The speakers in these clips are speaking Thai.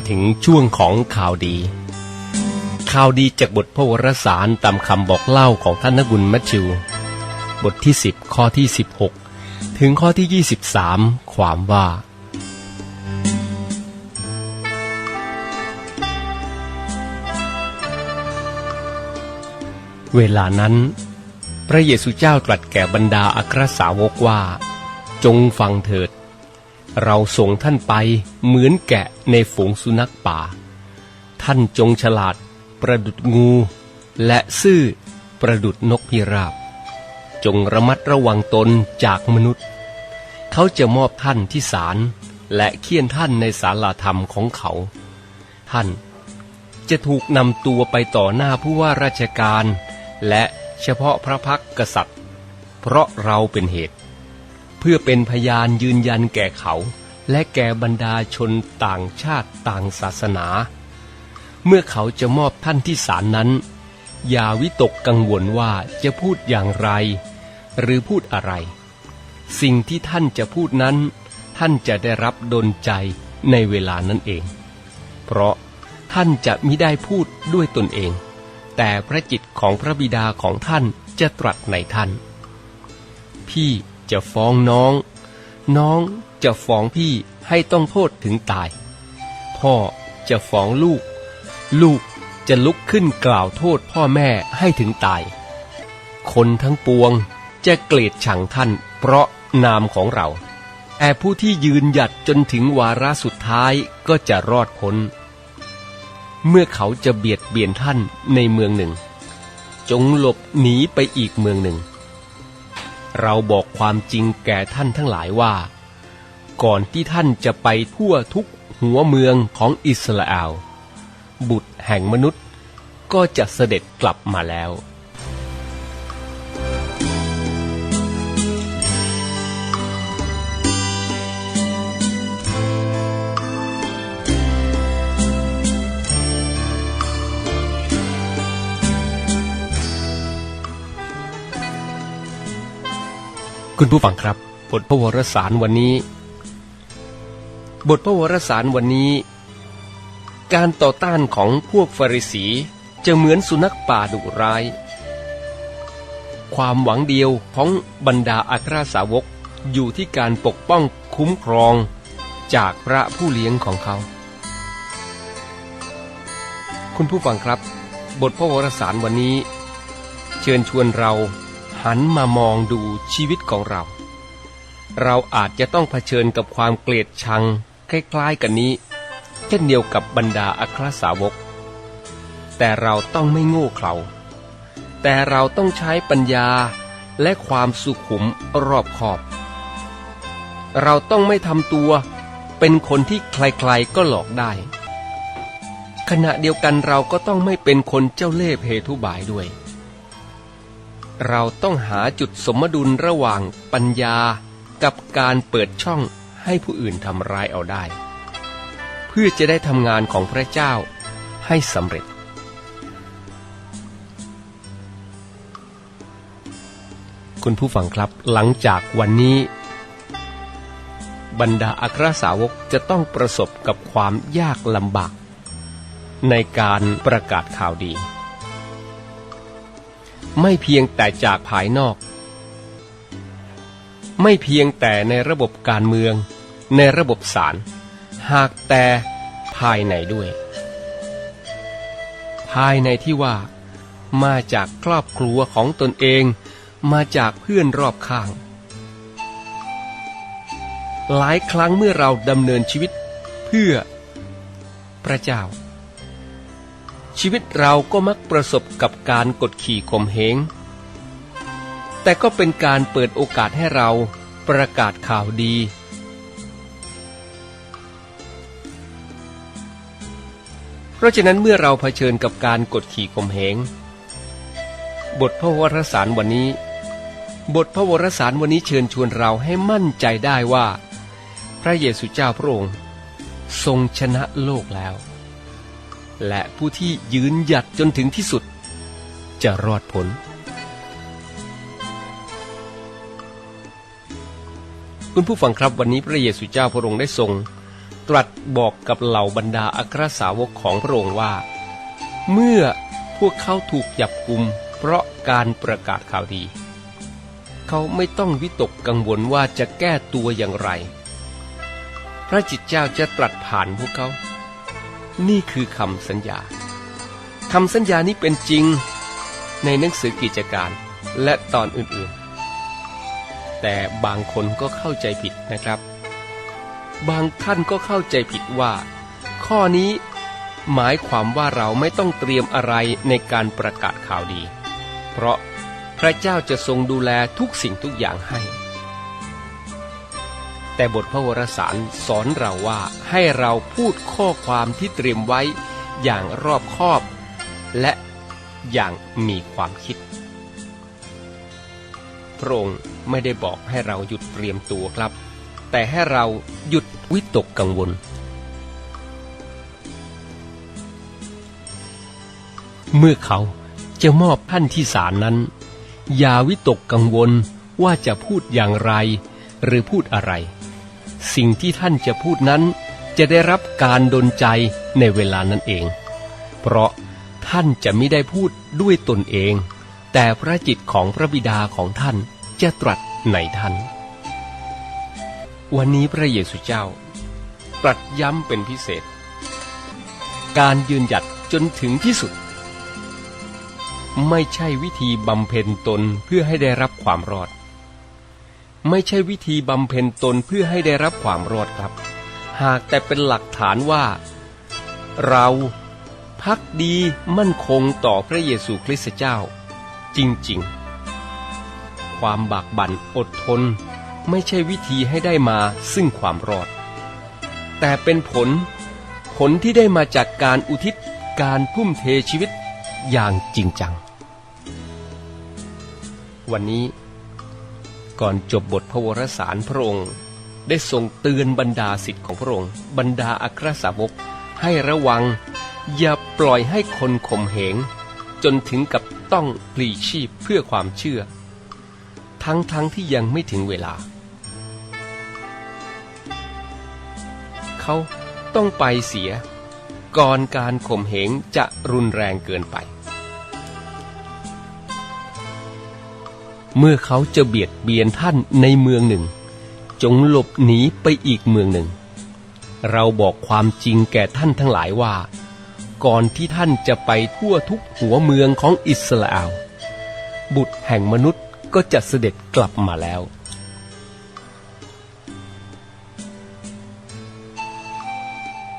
มาถึงช่วงของข่าวดี ข่าวดีจากบทพระวรสารตามคำบอกเล่าของท่านนบุญมัชชิว บทที่ 10 ข้อที่ 16 ถึงข้อที่ 23 ความว่า เวลานั้น พระเยซูเจ้าตรัสแก่บรรดาอัครสาวกว่า จงฟังเถิด เราส่งท่านไปเหมือนแกะในฝูงสุนัขป่า ท่านจงฉลาดประดุดงู และซื่อประดุดนกพิราบ จงระมัดระวังตนจากมนุษย์ เขาจะมอบท่านที่ศาลและเคี่ยนท่านในศาลาธรรมของเขา ท่านจะถูกนำตัวไปต่อหน้าผู้ว่าราชการ และเฉพาะพระพักกษัตริย์ เพราะเราเป็นเหตุ เพื่อเป็นพยานยืนยันแก่เขา และแก่บรรดาชนต่างชาติต่างศาสนา เมื่อเขาจะมอบท่านที่ศาลนั้น อย่าวิตกกังวลว่าจะพูดอย่างไร หรือพูดอะไร สิ่งที่ท่านจะพูดนั้น ท่านจะได้รับดลใจในเวลานั้นเอง เพราะท่านจะมิได้พูดด้วยตนเอง แต่พระจิตของพระบิดาของท่านจะตรัสในท่าน พี่ จะฟ้องน้อง น้องจะฟ้องพี่ให้ต้องโทษถึงตาย พ่อจะฟ้องลูก ลูกจะลุกขึ้นกล่าวโทษพ่อแม่ให้ถึงตาย คนทั้งปวงจะเกลียดชังท่านเพราะนามของเรา แต่ผู้ที่ยืนหยัดจนถึงวาระสุดท้ายก็จะรอดพ้น เมื่อเขาจะเบียดเบียนท่านในเมืองหนึ่ง จงหลบหนีไปอีกเมืองหนึ่ง เราบอกความจริงแก่ท่านทั้งหลายว่า ก่อนที่ท่านจะไปทั่วทุกหัวเมืองของอิสราเอลบุตรแห่งมนุษย์ก็จะเสด็จกลับมาแล้ว คุณผู้ฟังครับ บทพระวรสารวันนี้ บทพระวรสารวันนี้ การต่อต้านของพวกฟาริสีจะเหมือนสุนัขป่าดุร้าย ความหวังเดียวของบรรดาอัครสาวกอยู่ที่การปกป้องคุ้มครองจากพระผู้เลี้ยงของเขา คุณผู้ฟังครับ บทพระวรสารวันนี้ เชิญชวนเรา หันมามองดูชีวิตของเรา เราอาจจะต้องเผชิญกับความเกลียดชังคล้ายๆกันนี้ เช่นเดียวกับบรรดาอัครสาวก แต่เราต้องไม่โง่เขลาแต่เราต้องใช้ปัญญาและความสุขุมรอบขอบ เราต้องไม่ทำตัวเป็นคนที่ใครๆก็หลอกได้ ขณะเดียวกันเราก็ต้องไม่เป็นคนเจ้าเล่ห์เพทุบายด้วย เราต้องหาจุดสมดุลระหว่างปัญญากับการเปิดช่องให้ผู้อื่นทำร้ายเอาได้ เพื่อจะได้ทำงานของพระเจ้าให้สำเร็จ คุณผู้ฟังครับหลังจากวันนี้ บรรดาอัครสาวกจะต้องประสบกับความยากลำบาก ในการประกาศข่าวดี ไม่เพียงแต่จากภายนอก ไม่เพียงแต่ในระบบการเมือง ในระบบศาลหากแต่ภายในด้วย ภายในที่ว่า มาจากครอบครัวของตนเอง มาจากเพื่อนรอบข้าง หลายครั้งเมื่อเราดำเนินชีวิตเพื่อพระเจ้า ชีวิตเราก็มักประสบกับการกดขี่ข่มเหง แต่ก็เป็นการเปิดโอกาสให้เราประกาศข่าวดี เพราะฉะนั้นเมื่อเราเผชิญกับการกดขี่ข่มเหง บทพระวรสารวันนี้ บทพระวรสารวันนี้เชิญชวนเราให้มั่นใจได้ว่า พระเยซูเจ้าพระองค์ทรงชนะโลกแล้ว และผู้ที่ยืนหยัดจนถึงที่สุด จะรอดพ้นคุณผู้ฟังครับวันนี้พระเยซูเจ้าพระองค์ได้ทรง ตรัสบอกกับเหล่าบรรดาอัครสาวกของพระองค์ว่า เมื่อพวกเขาถูกจับกุม เพราะการประกาศข่าวดี เขาไม่ต้องวิตกกังวลว่าจะแก้ตัวอย่างไร พระจิตเจ้าจะตรัสผ่านพวกเขา นี่คือคำสัญญาคำสัญญานี้เป็นจริงในหนังสือกิจการและตอนอื่นๆ แต่บางคนก็เข้าใจผิดนะครับ บางท่านก็เข้าใจผิดว่า ข้อนี้หมายความว่าเราไม่ต้องเตรียมอะไรในการประกาศข่าวดี เพราะพระเจ้าจะทรงดูแลทุกสิ่งทุกอย่างให้ แต่บทพระวรสารสอนเราว่าให้เราพูดข้อความที่เตรียมไว้อย่างรอบคอบ และอย่างมีความคิด พระองค์ไม่ได้บอกให้เราหยุดเตรียมตัวครับ แต่ให้เราหยุดวิตกกังวล เมื่อเขาจะมอบท่านที่ศาลนั้น อย่าวิตกกังวลว่าจะพูดอย่างไร หรือพูดอะไร สิ่งที่ท่านจะพูดนั้น จะได้รับการดลใจในเวลานั้นเอง เพราะท่านจะไม่ได้พูดด้วยตนเอง แต่พระจิตของพระบิดาของท่านจะตรัสในท่าน วันนี้พระเยซูเจ้า ตรัสย้ำเป็นพิเศษ การยืนหยัดจนถึงที่สุด ไม่ใช่วิธีบำเพ็ญตนเพื่อให้ได้รับความรอด ไม่ใช่วิธีบำเพ็ญตนเพื่อให้ได้รับความรอดครับ หากแต่เป็นหลักฐานว่า เราพักดีมั่นคงต่อพระเยซูคริสต์เจ้า จริงๆ ความบากบั่นอดทน ไม่ใช่วิธีให้ได้มาซึ่งความรอด แต่เป็นผล ผลที่ได้มาจากการอุทิศการทุ่มเทชีวิตอย่างจริงจัง วันนี้ ก่อนจบบทพระวรสารพระองค์ ได้ทรงเตือนบรรดาสิทธิ์ของพระองค์ บรรดาอัครสาวกให้ระวัง อย่าปล่อยให้คนข่มเหง จนถึงกับต้องปลีชีพเพื่อความเชื่อ ทั้งๆทที่ยังไม่ถึงเวลา เขาต้องไปเสีย ก่อนการข่มเหงจะรุนแรงเกินไป เมื่อเขาจะเบียดเบียนท่านในเมืองหนึ่ง จงหลบหนีไปอีกเมืองหนึ่ง เราบอกความจริงแก่ท่านทั้งหลายว่า ก่อนที่ท่านจะไปทั่วทุกหัวเมืองของอิสราเอลบุตรแห่งมนุษย์ก็จะเสด็จกลับมาแล้ว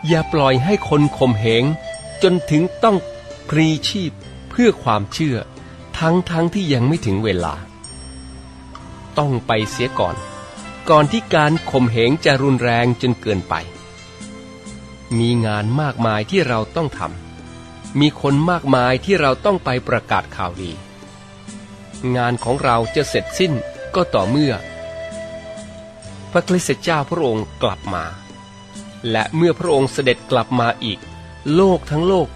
อย่าปล่อยให้คนข่มเหงจนถึงต้องพรีชีพเพื่อความเชื่อ ทั้งทั้งที่ยังไม่ถึงเวลา ต้องไปเสียก่อน ก่อนที่การข่มเหงจะรุนแรงจนเกินไป มีงานมากมายที่เราต้องทำมีคนมากมายที่เราต้องไปประกาศข่าวดี งานของเราจะเสร็จสิ้นก็ต่อเมื่อ พระคริสต์เจ้าพระองค์กลับมา และเมื่อพระองค์เสด็จกลับมาอีก โลกทั้งโลก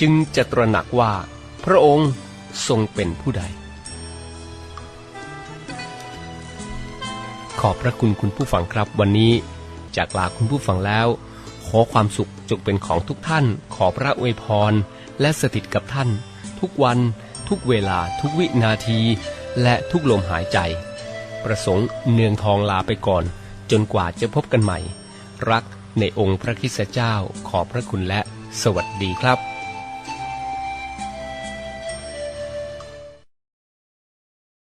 จึงจะตระหนักว่า พระองค์ทรงเป็นผู้ใด ขอบพระคุณคุณผู้ฟังครับ วันนี้จากลาคุณผู้ฟังแล้ว ขอความสุขจงเป็นของทุกท่าน ขอพระอวยพร และสถิตกับท่าน ทุกวัน ทุกเวลาทุกวินาที และทุกลมหายใจ ประสงค์เนืองทองลาไปก่อน จนกว่าจะพบกันใหม่ รักในองค์พระคิสเจ้าขอบพระคุณและสวัสดีครับ